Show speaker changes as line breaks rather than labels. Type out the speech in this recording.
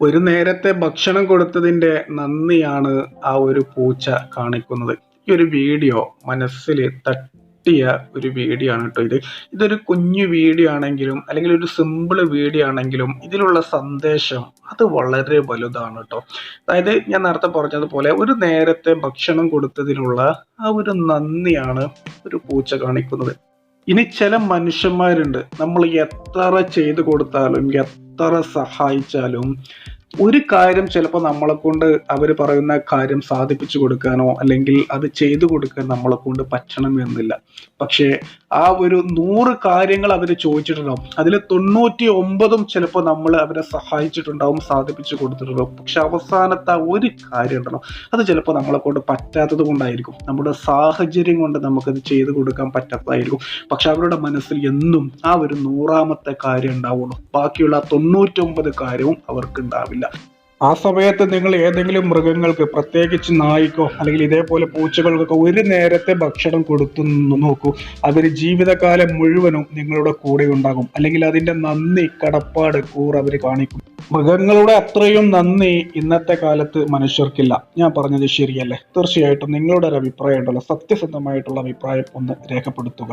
ഒരു നേരത്തെ ഭക്ഷണം കൊടുത്തതിന്റെ നന്ദിയാണ് ആ ഒരു പൂച്ച കാണിക്കുന്നത്. ഈ ഒരു വീഡിയോ മനസ്സിൽ തട്ടിയ ഒരു വീഡിയോ ആണ് കേട്ടോ ഇത്. ഇതൊരു കുഞ്ഞു വീഡിയോ ആണെങ്കിലും അല്ലെങ്കിൽ ഒരു സിമ്പിൾ വീഡിയോ ആണെങ്കിലും ഇതിലുള്ള സന്ദേശം അത് വളരെ വലുതാണ് കേട്ടോ. അതായത് ഞാൻ നേരത്തെ പറഞ്ഞതുപോലെ ഒരു നേരത്തെ ഭക്ഷണം കൊടുത്തതിനുള്ള ആ ഒരു നന്ദിയാണ് ഒരു പൂച്ച കാണിക്കുന്നത്. ഇനി ചില മനുഷ്യന്മാരുണ്ട്. നമ്മൾ എത്ര ചെയ്തു കൊടുത്താലും എത്ര സഹായിച്ചാലും ഒരു കാര്യം ചിലപ്പോൾ നമ്മളെ കൊണ്ട് അവർ പറയുന്ന കാര്യം സാധിപ്പിച്ചു കൊടുക്കാനോ അല്ലെങ്കിൽ അത് ചെയ്തു കൊടുക്കാൻ നമ്മളെ കൊണ്ട് പറ്റണം എന്നില്ല. പക്ഷേ ആ ഒരു നൂറ് കാര്യങ്ങൾ അവർ ചോദിച്ചിട്ടുണ്ടാവും. അതിൽ തൊണ്ണൂറ്റി ഒമ്പതും ചിലപ്പോൾ നമ്മൾ അവരെ സഹായിച്ചിട്ടുണ്ടാവും സാധിപ്പിച്ചു കൊടുത്തിട്ടുണ്ടാവും. പക്ഷെ അവസാനത്തെ ഒരു കാര്യം ഉണ്ടല്ലോ അത് ചിലപ്പോൾ നമ്മളെ കൊണ്ട് പറ്റാത്തത് കൊണ്ടായിരിക്കും. നമ്മുടെ സാഹചര്യം കൊണ്ട് നമുക്കത് ചെയ്തു കൊടുക്കാൻ പറ്റാത്തതായിരിക്കും. പക്ഷെ അവരുടെ മനസ്സിൽ എന്നും ആ ഒരു നൂറാമത്തെ കാര്യം ഉണ്ടാവുള്ളൂ. ബാക്കിയുള്ള തൊണ്ണൂറ്റൊമ്പത് കാര്യവും അവർക്ക് ഉണ്ടാവില്ല. ആ സമയത്ത് നിങ്ങൾ ഏതെങ്കിലും മൃഗങ്ങൾക്ക് പ്രത്യേകിച്ച് നായ്ക്കോ അല്ലെങ്കിൽ ഇതേപോലെ പൂച്ചകൾക്കൊക്കെ ഒരു നേരത്തെ ഭക്ഷണം കൊടുത്തു നോക്കൂ. അവർ ജീവിതകാലം മുഴുവനും നിങ്ങളുടെ കൂടെ ഉണ്ടാകും. അല്ലെങ്കിൽ അതിന്റെ നന്ദി കടപ്പാട് കൂർ അവർ കാണിക്കും. മൃഗങ്ങളുടെ അത്രയും നന്ദി ഇന്നത്തെ കാലത്ത് മനുഷ്യർക്കില്ല. ഞാൻ പറഞ്ഞത് ശരിയല്ലേ? തീർച്ചയായിട്ടും നിങ്ങളുടെ ഒരു അഭിപ്രായം ഉണ്ടല്ലോ. സത്യസന്ധമായിട്ടുള്ള അഭിപ്രായം ഒന്ന് രേഖപ്പെടുത്തുക.